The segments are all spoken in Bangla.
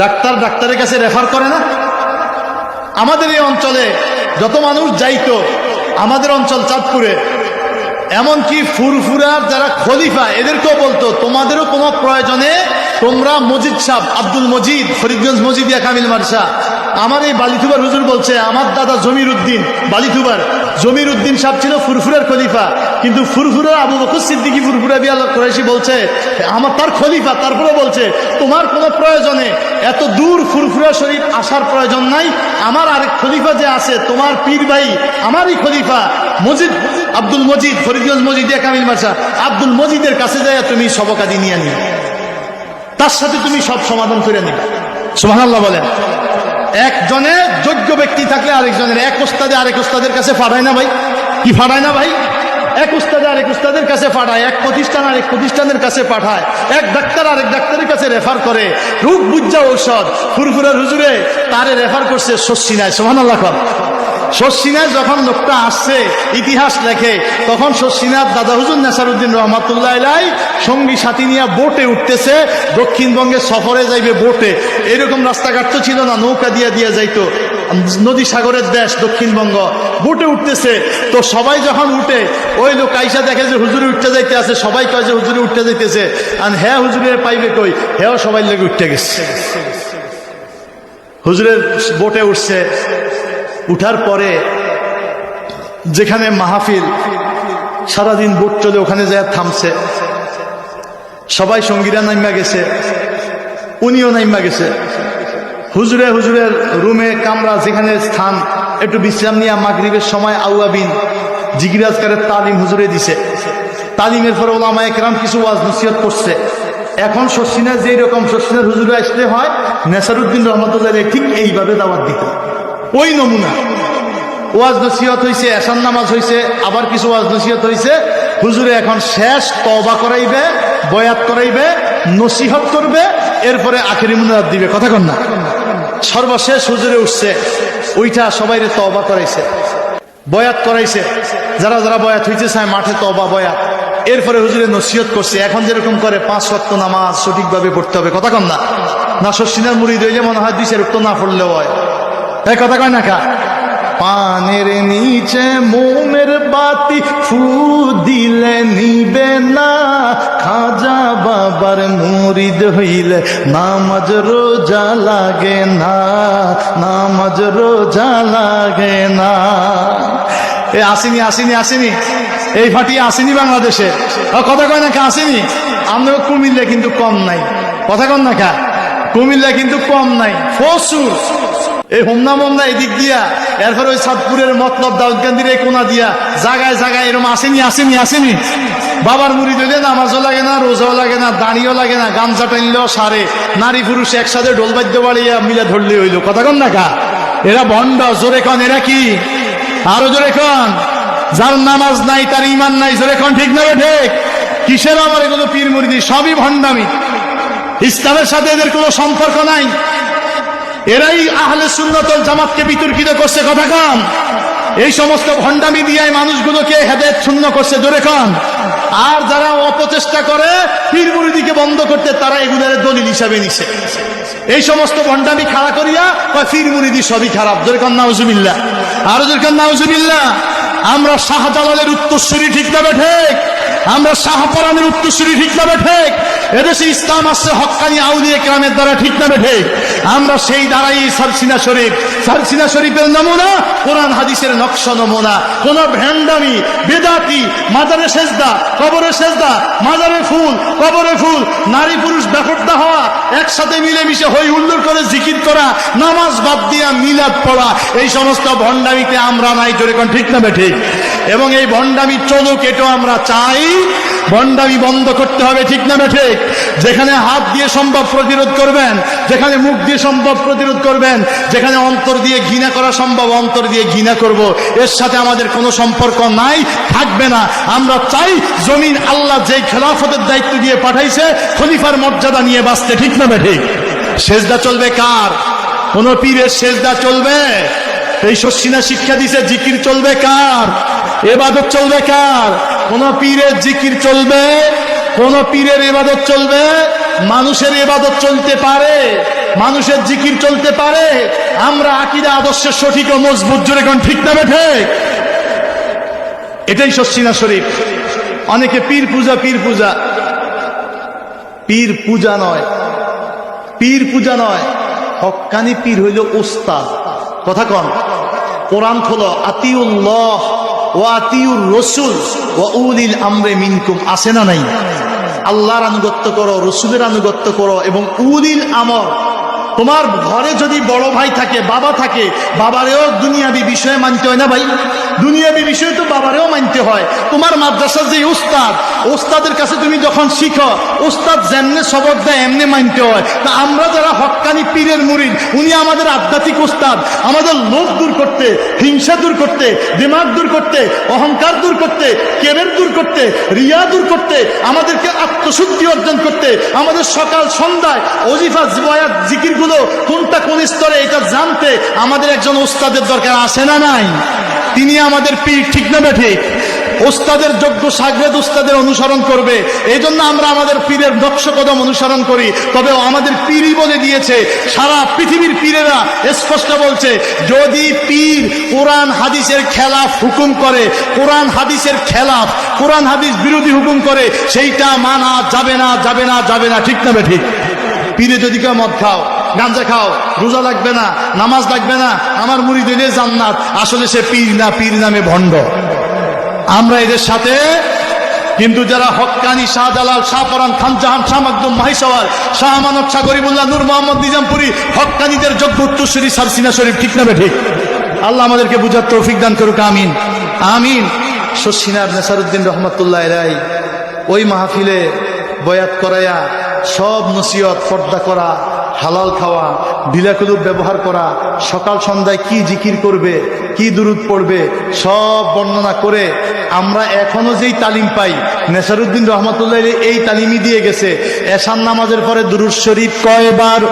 ডাক্তার ডাক্তারের কাছে রেফার করে না? আমাদের এই অঞ্চলে যত মানুষ যাইতো, আমাদের অঞ্চল চাঁদপুরে, এমনকি ফুরফুরার যারা খলিফা, এদেরকেও বলতো, তোমাদেরও কোনো প্রয়োজনে তোমরা মজিদ সাহ আব্দুল মজিদ, ফরিদগঞ্জ মজিদিয়া কামিল মার্শা আমার এই বালিথুবার হুজুর বলছে, আমার দাদা জমির উদ্দিন, বালিথুবার, জমির উদ্দিন সাহেব ছিল ফুরফুরার খলিফা। কিন্তু ফুরফুরার আবু বকর সিদ্দিকি ফুরফুরা বিয়াল কোরাইশি বলছে, আমার তার খলিফা। তারপরে বলছে, তোমার কোনো প্রয়োজনে এত দূর ফুরফুরা শরীফ আসার প্রয়োজন নাই। আমার আরেক খলিফা যে আছে, তোমার পীর ভাই, আমারই খলিফা। মজিদ, আব্দুল মজিদ, ফরিদগঞ্জ মজিদিয়া কামিল মার্শা, আব্দুল মজিদের কাছে যায় তুমি সবকাদি নিয়ে নিও। তার সাথে তুমি সব সমাধান করে নিবে। সুবহানাল্লাহ বলেন। একজনের যোগ্য ব্যক্তি থাকলে আরেকজনের, এক ওস্তাদে আরেক ওস্তাদের কাছে ফাটায় না ভাই। কি ফাটায় না ভাই? এক উস্তাদে আরেক উস্তাদের কাছে পাঠায়, এক প্রতিষ্ঠান আরেক প্রতিষ্ঠানের কাছে পাঠায়, এক ডাক্তার আরেক ডাক্তারের কাছে রেফার করে। রূপ, বুজ্জা, ঔষধ। ফুরফুরার হুজুরে, তারে রেফার করছে সস্যি নাই সোহান সোহানাল্লাহ শশিনাথ যখন লোকটা আসছে, ইতিহাস লেখে, তখন শশিনাথ দাদা হুজুর নেসারুদ্দিন রহমাতুল্লাহ এলাই সঙ্গী সাথী নিয়ে বোটে উঠতেছে, দক্ষিণবঙ্গে সফরে যাইবে বোটে। এরকম রাস্তাঘাট তো ছিল না, নৌকা দিয়ে দিয়ে যাইতো। নদী সাগরের দেশ, দক্ষিণবঙ্গ। বোটে উঠতেছে। তো সবাই যখন উঠে, ওই লোক আইসা দেখে যে হুজুরে উঠতে যাইতে আছে, সবাই কয় যে হুজুরে উঠতে যাইতেছে। আর হ্যাঁ হুজুরের পাইবে কই? হ্যাঁ সবাই লেগে উঠতে গেছে। হুজুরের বোটে উঠছে। উঠার পরে যেখানে মাহফিল, সারাদিন বোট চলে ওখানে যায় থামছে। সবাই সঙ্গীরা নাইমা গেছে, উনিও নাইমা গেছে। হুজুরে হুজুরের রুমে কামরা যেখানে স্থান, একটু বিশ্রাম নিয়ে মাগরিবের সময় আউয়াবিন জিগিরাজকারের তালিম হুজুরে দিছে। তালিমের পরে ওলামা একরাম কিছু ওয়াজ নসিহত করছে। এখন শশিনা যেই রকম শশিনার হুজুরে আসলে হয়, নেসারুদ্দিন রহমতুল্লাহ ঠিক এইভাবে দাওয়াত দিত ওই নমুনা। ওয়াজ নসিহত হয়েছে এসান নামাজ হয়েছে আবার কিছু ওয়াজ নসিহত হয়েছে হুজুরে এখন শেষ তবা করাইবে, বয়াত করাইবে, নসিহত করবে, এরপরে আখেরি মুনারাত দিবে। কথা কন না? সর্বশেষ হুজুরে উঠছে, ওইটা সবাইরে তবা করাইছে, বয়াত করাইছে। যারা যারা বয়াত হইতে চায় মাঠে তবা বয়াত। এরপরে হুজুরে নসিহত করছে। এখন যেরকম করে পাঁচ সত্য নামাজ সঠিকভাবে পড়তে হবে, কথা কন না? না শশিনার মুড়ি দইলে মনে হয় দুই চার উক্ত না পড়লেও হয়। কথা কয় না কা? পানের নিচে মোমের বাতি ফু দিলে নিবে না। খাজা বাবার মুরিদ হইলে নামাজ রোজা লাগে না, নামাজ রোজা লাগে না। এ আসেনি আসেনি আসেনি। এই ফাটি আসেনি বাংলাদেশে। কথা কয় না কা? আসেনি। আমরা কুমিল্লা কিন্তু কম নাই। কথা কন না কুমিল্লা কিন্তু কম নাই। প্রচুর এই হোমনা মোমনা এদিক দিয়া, এরপর ওই সাতপুরের মতলব দাউদকান্দির কোনা দিয়া, জাগায় জাগায় এরকম আসেনি আসেনি আসেনি। বাবার মুড়ি দিলে নামাজও লাগে না, রোজাও লাগে না দাঁড়িয়েও লাগে না, গামছা টানলেও সারে। নারী পুরুষ একসাথে ঢোল বাদ্য বাড়িয়া মিলে ধরলে হইল। কথা কন না কা? এরা ভণ্ড জোরে কন, এরা কি? আরও জোরে কন? যার নামাজ নাই, তার ইমান নাই, জোরে কন, ঠিক না ঠিক? কিসের আমার এগুলো পীর মুরিদি? সবই ভণ্ডামি। ইসলামের সাথে এদের কোনো সম্পর্ক নাই। এরাই আহলে সুন্নতল জামাতকে বিতর্কিত করছে, কথা কম এই সমস্ত ভণ্ডামি দিয়ে মানুষগুলোকে হেদায়ত শূন্য করছে, জোরে কন। আর যারা অপচেষ্টা করে পীরমুরিদিকে বন্ধ করতে তারা এগুলোর দলিল হিসাবে নিছে। এই সমস্ত ভণ্ডামি খাড়া করিয়া বা পীর মুরিদি সবই খারাপ। জোরে কন, নাউজুবিল্লাহ। আরও জোরে কন, নাউজুবিল্লাহ। আমরা শাহজালালের উত্তরসূরি ঠিক না ঠিক? আমরা শাহপরানের উত্তরসূরি ঠিক না ঠিক? এদেশে ইসলাম আসছে হক্কানি আউলিয়া গ্রামের দ্বারা ঠিক না ঠিক? আমরা সেই দ্বারাই সারসিনা শরীফ। সালসিনা শরীফের নমুনা, কোরআন হাদিসের নকশা নমুনা। কোন ভ্যান্ডামি, বেদাতি মাজারে সেজদা, কবরে সেজদা মাজারে ফুল, কবরে ফুল, নারী পুরুষ ব্যাপারটা হওয়া একসাথে মিলেমিশে হই হুল্লোড় করে জিকির করা, নামাজ বাদ দিয়া মিলাদ পড়া, এই সমস্ত ভণ্ডামিতে আমরা নাই, জোরে কোন ঠিক না ঠিক? এবং এই ভণ্ডামি চলুক, এটাও আমরা চাই, ভণ্ডামি বন্ধ করতে হবে, ঠিক না ঠিক? যেখানে হাত দিয়ে সম্ভব প্রতিরোধ করবেন, যেখানে মুখ দিয়ে সম্ভব প্রতিরোধ করবেন, যেখানে অন্তর দিয়ে ঘৃণা করা সম্ভব, অন্তর দিয়ে ঘৃণা করব। এর সাথে আমাদের কোনো সম্পর্ক নাই, থাকবে না। আমরা চাই জমিন আল্লাহ যেই খেলাফতের দায়িত্ব দিয়ে পাঠাইছে, খলিফার মর্যাদা নিয়ে বাঁচতে, ঠিক না ঠিক? সেজদা চলবে কার? কোন পীরের সেজদা চলবে? এই শস্যিনা শিক্ষা দিছে, জিকির চলবে কার? এবাদত চলবে কার? কোন পীরের জিকির চলবে? কোন পীরের এবাদত চলবে? মানুষের এবাদত চলতে পারে, মানুষের জিকির চলতে পারে। আমরা আকিদা আদর্শের সঠিক ও মজবুত, জোরে কোন ঠিক না বেঠে? এটাই শস্যিনা শরীফ। অনেকে পীর পূজা পীর পূজা। পীর পূজা নয় পীর পূজা নয় হক্কানি পীর হইল উস্তাদ। কথা কন, কোরআন খোলো, আতিউল্লাহ ও আতিউর রসুল ও উলিল আমরে মিনকুম আসে না নাই? আল্লাহর আনুগত্য করো, রসুলের আনুগত্য করো এবং উলিল আমর, তোমার ঘরে যদি বড় ভাই থাকে, বাবা থাকে, বাবারেও দুনিয়াবি বিষয়ে মানতে হয় না ভাই? দুনিয়াবি বিষয়ে তো বাবারেও মানতে হয়। তোমার মাদ্রাসার যে উস্তাদ ওস্তাদের কাছে তুমি যখন শিখো, ওস্তাদ যেমনে সবক দেয়, এমনি মানতে হয়। তা আমরা যারা হক্কানি পীরের মুরিদ, উনি আমাদের আধ্যাত্মিক উস্তাদ আমাদের লোভ দূর করতে, হিংসা দূর করতে, দিমাগ দূর করতে, অহংকার দূর করতে, কেবের দূর করতে, রিয়া দূর করতে, আমাদেরকে আত্মশুদ্ধি অর্জন করতে, আমাদের সকাল সন্ধ্যায় অজিফা জিবায়াত জিকিরগুলো কোনটা কোন স্তরে এটা জানতে আমাদের একজন ওস্তাদের দরকার আসে না নাই? তিনি আমাদের পীর ঠিক না বেঠে। ওস্তাদের যোগ্য সাগরেদ উস্তাদের অনুসরণ করবে। এই জন্য আমরা আমাদের পীরের নকশ কদম অনুসরণ করি। তবে আমাদের পীরই বলে দিয়েছে, সারা পৃথিবীর পীরেরা স্পষ্ট বলছে, যদি পীর কোরআন হাদিসের খেলাফ হুকুম করে, কোরআন হাদিসের খেলাফ, কোরআন হাদিস বিরোধী হুকুম করে, সেইটা মানা যাবে না যাবে না যাবে না, ঠিক না ঠিক পীরে যদি কেউ মদ খাও, গাঞ্জা খাও, রোজা লাগবে না, নামাজ লাগবে না, আমার মুড়ি দিলে জান্নাত। আসলে সে পীর না, পীর নামে ভণ্ড। আমরা এদের সাথে কিন্তু যারা হক্কানি শাহজালাল শাহপরান খানজাহান শাহ মাকদুম মাহিসওয়াল শাহ মানব, শাহ গরিবুল্লাহ, নূর মোহাম্মদ নিজামপুরি হক্কানিদের যোগ্য উত্তরসূরি সারসিনা শরীফ, ঠিক না ঠিক? আল্লাহ আমাদেরকে বুঝার তৌফিক দান করুক, আমিন। আমিন। শশিনার নেসারুদ্দিন রহমতুল্লাহ রাই ওই মাহফিলে বয়াত করাইয়া সব নসিহত পর্দা করা, হালাল খাওয়া বিলাকুলুপ ব্যবহার করা, সকাল সন্ধ্যায় কি জিকির করবে কি দূরত পড়বে, সব বর্ণনা করে আমরা এখনও যেই তালিম পাই, নেসারুদ্দিন রহমতুল্লাহ এই তালিমই দিয়ে গেছে। এশান নামাজের পরে দুরুদ শরীফ কয়বার?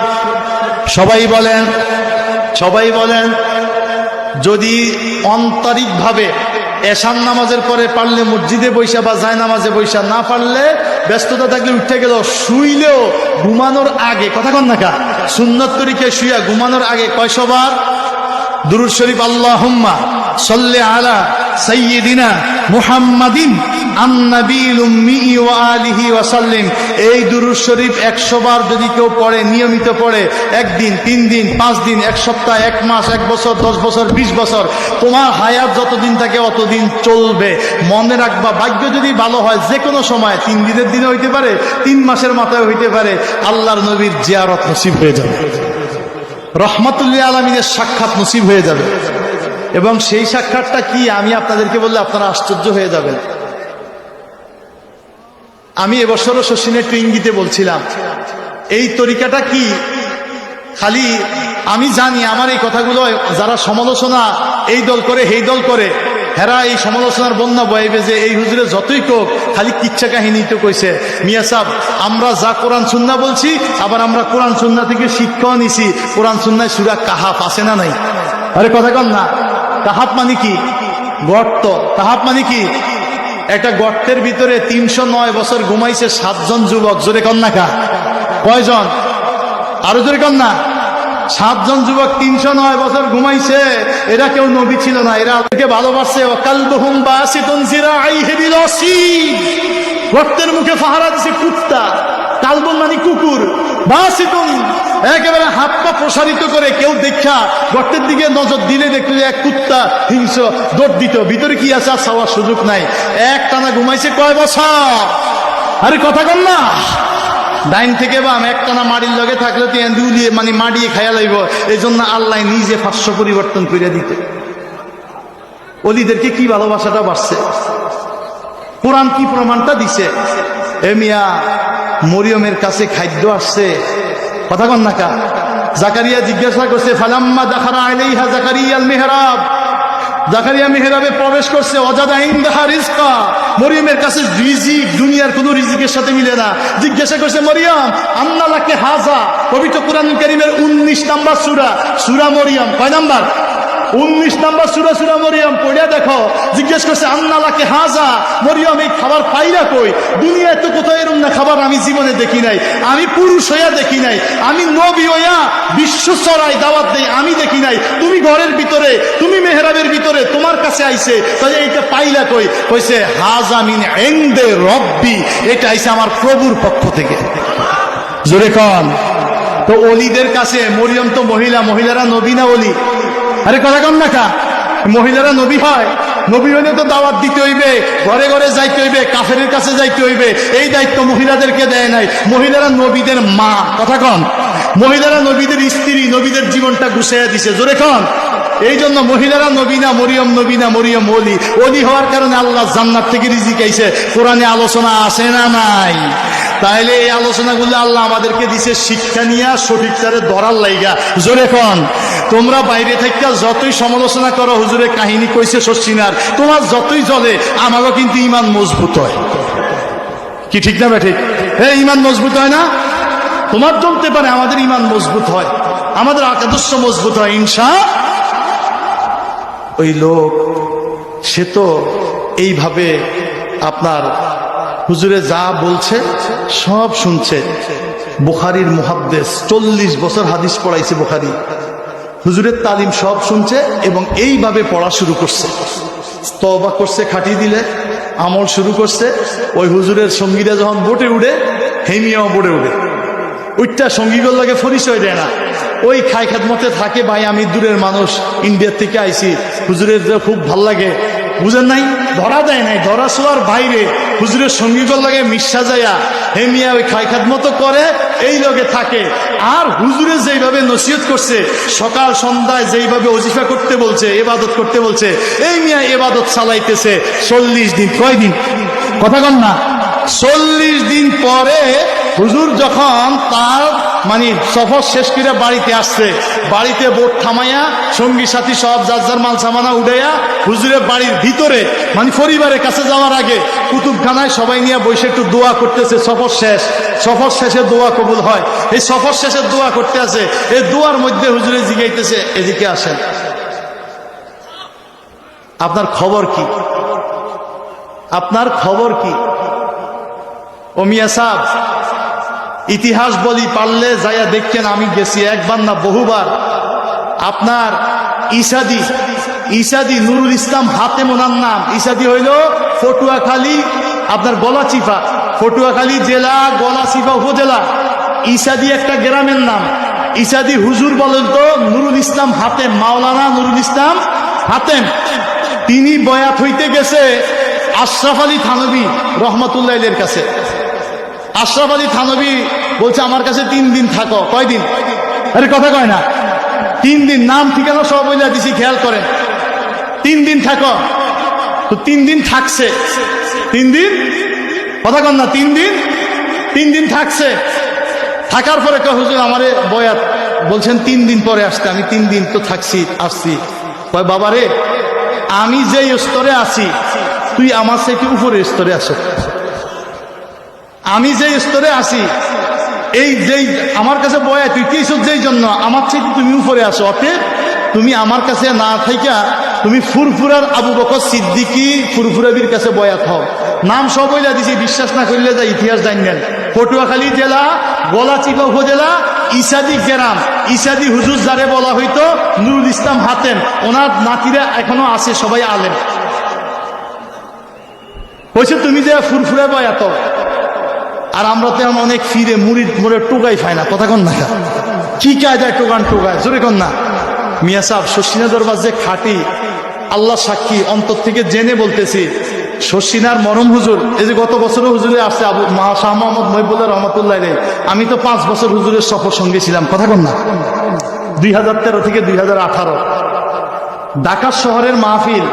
সবাই বলেন সবাই বলেন, যদি অন্তরিকভাবে এশান নামাজের পরে পারলে মসজিদে বৈশা বা যায় নামাজে বৈশা না পারলে, ব্যস্ততা থাকলে উঠে গেল, শুইলেও ঘুমানোর আগে, কথা কন নাকা সুন্নত তরিকে শুইয়া ঘুমানোর আগে কয়শবার? দুরুদ শরীফ আল্লাহ সল্লে আলা সৈয়দিনা মুহাম্মাদিন উম্মি ওয়া আলিহি ওয়াসাল্লিম এই দুরুদ শরীফ একশো বার যদি কেউ পড়ে, নিয়মিত পড়ে, একদিন, তিন দিন, পাঁচ দিন, এক সপ্তাহ, এক মাস, এক বছর, দশ বছর, বিশ বছর, তোমার হায়াত যতদিন থাকে অতদিন চলবে। মনে রাখবা, ভাগ্য যদি ভালো হয় যে কোনো সময়, তিন দিনের দিনে হইতে পারে, তিন মাসের মাথায় হইতে পারে, আল্লাহর নবীর জিয়ারত নসিব হয়ে যাবে। রহমতুল্লাহ আলমিনের সাক্ষাৎ নসিব হয়ে যাবে। এবং সেই সাক্ষাৎটা কি? আমি আপনাদেরকে বললে আপনারা আশ্চর্য হয়ে যাবেন। আমি এবছরও শশীনের একটু ইঙ্গিতে বলছিলাম। এই তরিকাটা কি? খালি আমি জানি, আমার এই কথাগুলো যারা সমালোচনা এই দল করে, সেই দল করে। হেরা এই সমালোচনার বন্যা বয়াইবে যে এই হুজুরে যতই কোক, খালি কিচ্ছা কাহিনী তো কইছে। মিয়া সাহ, আমরা যা কোরআন সুন্না বলছি, আবার আমরা কোরআন সুন্না থেকে শিক্ষাও নিছি। কোরআন সুন্নায় সুরা কাহাফ আছে না নাই? আরে কথা কন না। কাহাফ মানে কি? গর্ত। কাহাফ মানে কি? একটা গর্তের ভিতরে তিনশো নয় বছর ঘুমাইছে সাতজন যুবক। জোরে কন্যা কা? কয়জন? আরও জোরে কন্যা সাতজন যুবক তিনশো নয় বছর ঘুমাইছে। এরা কেউ নবী ছিল না, এরা ওদেরকে ভালোবাসছে অকালবহুম বাসিতুন জিরাইহি বিল আসিদ গর্তের মুখে ফাহারা দিছে কুত্তা, কালবন মানে কুকুর। বাসিতুন, একেবারে হাত পা প্রসারিত করে কেউ দেখা গর্তের দিকে নজর দিলে দেখলে এক কুত্তা হিংস্র, দৌড় দিত। ভিতরে কি আছে আর চাওয়ার সুযোগ নাই। এক টানা ঘুমাইছে কয় বছর? আরে কথা কন না। ডাইন থেকে বাম, একটানা মাড়ির লগে থাকলে তো এন্দুলিয়ে মানে মাড়িয়ে খাইয়া লাইব। এই জন্য আল্লাহ নিজে ফাঁস্য পরিবর্তন করে দিতে। অলিদেরকে কি ভালোবাসাটা বাড়ছে? কোরআন কি প্রমাণটা দিছে? এ মিয়া, মরিয়মের কাছে খাদ্য আসছে। কথা কন না কা? জাকারিয়া জিজ্ঞাসা করছে, ফালাম্মা দেখারা আইলেইহা জাকারিয়াল মেহরাব? জাকারিয়া মেহরাবে প্রবেশ করছে, অজাদা ইন্দাহা রিজকা। মরিয়মের কাছে রিজিক, দুনিয়ার কোনো রিজিকের সাথে মিলে না। জিজ্ঞাসা করছে, মরিয়ম, আন্নালাকে হাজা, পবিত্র কোরআন করিমের উনিশ নাম্বার সুরা সুরা মরিয়ম। কয় নাম্বার? উনিশ নাম্বার সুরা সুরা মরিয়ম পড়িয়া দেখো। জিজ্ঞেস করছে, আন্নালাকে হাজা, মরিয়ম, এই খাবার পাইরা কই? দুনিয়ায় তো কোথাও এরম না খাবার আমি জীবনে দেখি নাই। আমি পুরুষ হইয়া দেখি নাই। আমি নবী হইয়া বিশ্ব চড়াই দাওয়াত দেই, আমি দেখি নাই। তুমি ঘরের ভিতরে মেহরাবের ভিতরে তোমার কাছে আইছে তাহলে এইটা পাইলা কই? কইছে হাজামিন এন্দে রব্বি। এটা আইছে আমার প্রভুর পক্ষ থেকে। জোরে কন। তো অলিদের কাছে মরিয়ম তো মহিলা, মহিলারা নবী না অলি? আরে কথা কম না কা? মহিলারা নবী হয়। নবী হইলে তো দাওয়াত দিতে হইবে, ঘরে ঘরে যাইতে হইবে কাফের কাছে যাইতে হইবে। এই দায়িত্ব মহিলাদেরকে দেয় নাই। মহিলারা নবীদের মা। কথা কন। মহিলারা নবীদের স্ত্রী, নবীদের জীবনটা গুছাইয়া দিছে। জোরে কন। এই জন্য মহিলারা, নবীনা, মরিয়ম নবীনা, মরিয়ম অলি অলি হওয়ার কারণে আল্লাহ জান্নাত থেকে রিজিক আইছে। কোরআনে আলোচনা আসে না নাই? তাইলে এই আলোচনাগুলো আল্লাহ আমাদেরকে দিছে, শিক্ষা নিয়ে সঠিক তারে ধরার লাইগা। জোরে কন। তোমরা বাইরে থেকে যতই সমালোচনা করো, হুজুরে কাহিনী কইছে শশিনার তোমার যতই চলে আমারও কিন্তু ইমান মজবুত হয়। কি ঠিক না ঠিক? হ্যাঁ ইমান মজবুত হয় না? তোমার চলতে পারে আমাদের ইমান মজবুত হয়। আমাদের আদর্শ মজবুত হয় ইনসা ওই লোক, সে তো এইভাবে আপনার হুজুরে যা বলছে, সব শুনছে। বুখারির মুহাদ্দেস, চল্লিশ বছর হাদিস পড়াইছে বুখারি। হুজুরের তালিম সব শুনছে এবং এইভাবে পড়া শুরু করছে। তবা করছে খাটি দিলে, আমল শুরু করছে। ওই হুজুরের সঙ্গীরা যখন বোটে উঠে, হেমিয়াও বোটে উঠে। ওইটা সঙ্গীগুলো লাগে পরিচয় দেয় না। ওই খাই মতে থাকে ভাই, আমি দূরের মানুষ, ইন্ডিয়ার থেকে আইছি। হুজুরের খুব ভালো লাগে। বুঝেন নাই? ধরা দেয় নাই। ধরা শোয়ার বাইরে হুজুরের সঙ্গীগুলো লাগে মিশা যায়া। হেমিয়া ওই খাই মতো করে, এই লগে থাকে। আর হুজুরে যেইভাবে নসিহত করছে, সকাল সন্ধ্যায় যেইভাবে অজিফা করতে বলছে, এবাদত করতে বলছে, এই মিয়া এবাদত চালাইতেছে চল্লিশ দিন। কয়দিন? কথা কন না। চল্লিশ দিন পরে হুজুর যখন তার মানে সফর শেষ করে বাড়িতে আসছে। বাড়িতে বোট থামাইয়া, সঙ্গী, সাথী সব যার যার মাল সামানা উঠাইয়া হুজুরের বাড়ির ভিতরে মানে পরিবারের কাছে যাওয়ার আগে কুতুবখানায় সবাই নিয়ে বসে একটু দোয়া করতেছে, সফর শেষ। সফর শেষে দোয়া কবুল হয়। এই সফর শেষে দোয়া করতে আছে। এই দোয়ার মধ্যে হুজুরে জিগাইতেছে, এদিকে আসেন। আপনার খবর কি? আপনার খবর কি? ও মিয়া সাহ ইতিহাস বলি পারলে যাইয়া দেখছেন আমি গেছি একবার না বহুবার। আপনার ইসাদি ইসাদি নুরুল ইসলাম হাতে মোনার নাম। ইসাদি হইল ফটুয়াখালী, আপনার গলাচিপা ফটুয়াখালী জেলা গলাচিপা উপজেলা। ইসাদি একটা গ্রামের নাম। ইসাদি হুজুর বলেন তো, নুরুল ইসলাম হাতেম, মাওলানা নুরুল ইসলাম হাতেম। তিনি বয়াত হইতে গেছে আশরাফ আলী থানবী রহমতুল্লাহ কাছে। আশরাফ আলী থানবী বলছে, আমার কাছে তিন দিন থাকো। কয়দিন? আরে কথা কয় না। তিন দিন, নাম, ঠিকানা সব বইলা দিছি, খেয়াল করেন। তিন দিন থাকো। তো তিন দিন থাকছে। তিন দিন? কথা কন না, তিন দিন? তিন দিন থাকছে। থাকার পরে হুজুর, আমারে বয়াত বলছেন তিন দিন পরে আসতে। আমি তিন দিন তো থাকছি, আসছি। কয় বাবা রে আমি যে স্তরে আছি, তুই আমার থেকে উপরের স্তরে আসো আমি যে স্তরে আছি, এই যেই, আমার কাছে বয়া, তুই কি যেই জন্য? আমার থেকে তুমি উপরে আসো অতএব তুমি আমার কাছে না থাইকা, তুমি ফুরফুরার আবু বকর সিদ্দিকি ফুরফুরাবির কাছে বয়াত হও নাম সব বইলা দিছি, বিশ্বাস না করলে যা ইতিহাস জানবেন পটুয়াখালী জেলা, গলাচিপা উপজেলা, ইসাদি গ্রাম। ইসাদি হুজুর যারে বলা হইতো, নুরুল ইসলাম হাতেন ওনার নাতিরা এখনও আছে, সবাই আলেন বলছে তুমি যে ফুরফুরে বয়াত আর আমরা তো এখন অনেক ফিরে মুড়ির মুড়ে টোকাই খাই না, কথা কন না কি কায়দায় টোকান টোকায়? জোরে কন না। মিয়া সাহ শশিনা দরবার যে খাটি আল্লাহ সাক্ষী, অন্তর থেকে জেনে বলতেছি, শশিনার মরম হুজুর, এই যে গত বছরও হুজুরে আসছে আবু, মা শাহ মোহাম্মদ মহিবুল্লাহ রহমতুল্লাহ রে, আমি তো পাঁচ বছর হুজুরের সফর সঙ্গে ছিলাম, কথা কন না। দুই হাজার তেরো থেকে দুই হাজার আঠারো। ঢাকা শহরের মাহফিল,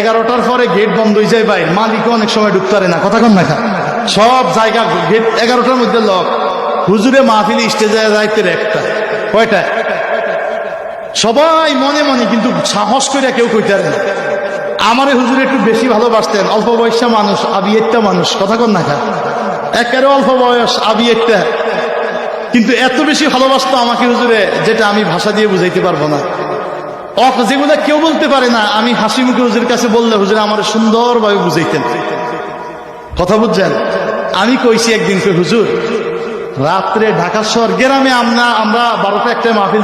এগারোটার পরে গেট বন্ধ হয়ে যায় ভাই, মালিকও অনেক সময় ঢুকতে পারে না, কথা কন না সব জায়গা এগারোটার মধ্যে লক। হুজুরে মাহফিল স্টেজে যাইতে একটা। কয়টা সবাই মনে মনে কিন্তু সাহস করে কেউ কইতে না। আমারে হুজুরে একটু বেশি ভালোবাসতেন। অল্প বয়সা মানুষ, আবি একটা মানুষ। কথা কন না খা একেবারে অল্প বয়স, আবি একটা। কিন্তু এত বেশি ভালোবাসতো আমাকে হুজুরে, যেটা আমি ভাষা দিয়ে বুঝাইতে পারব না। যেগুলো কেউ বলতে পারে না, আমি হাসি মুখে হুজুর কাছে বললে হুজুর আমার সুন্দরভাবে বুঝাইতেন। কথা বুঝছেন? আমি কইছি একদিন হুজুর, রাত্রে ঢাকা শহর গ্রামে আমরা আমরা বারোটা একটা মাহফিল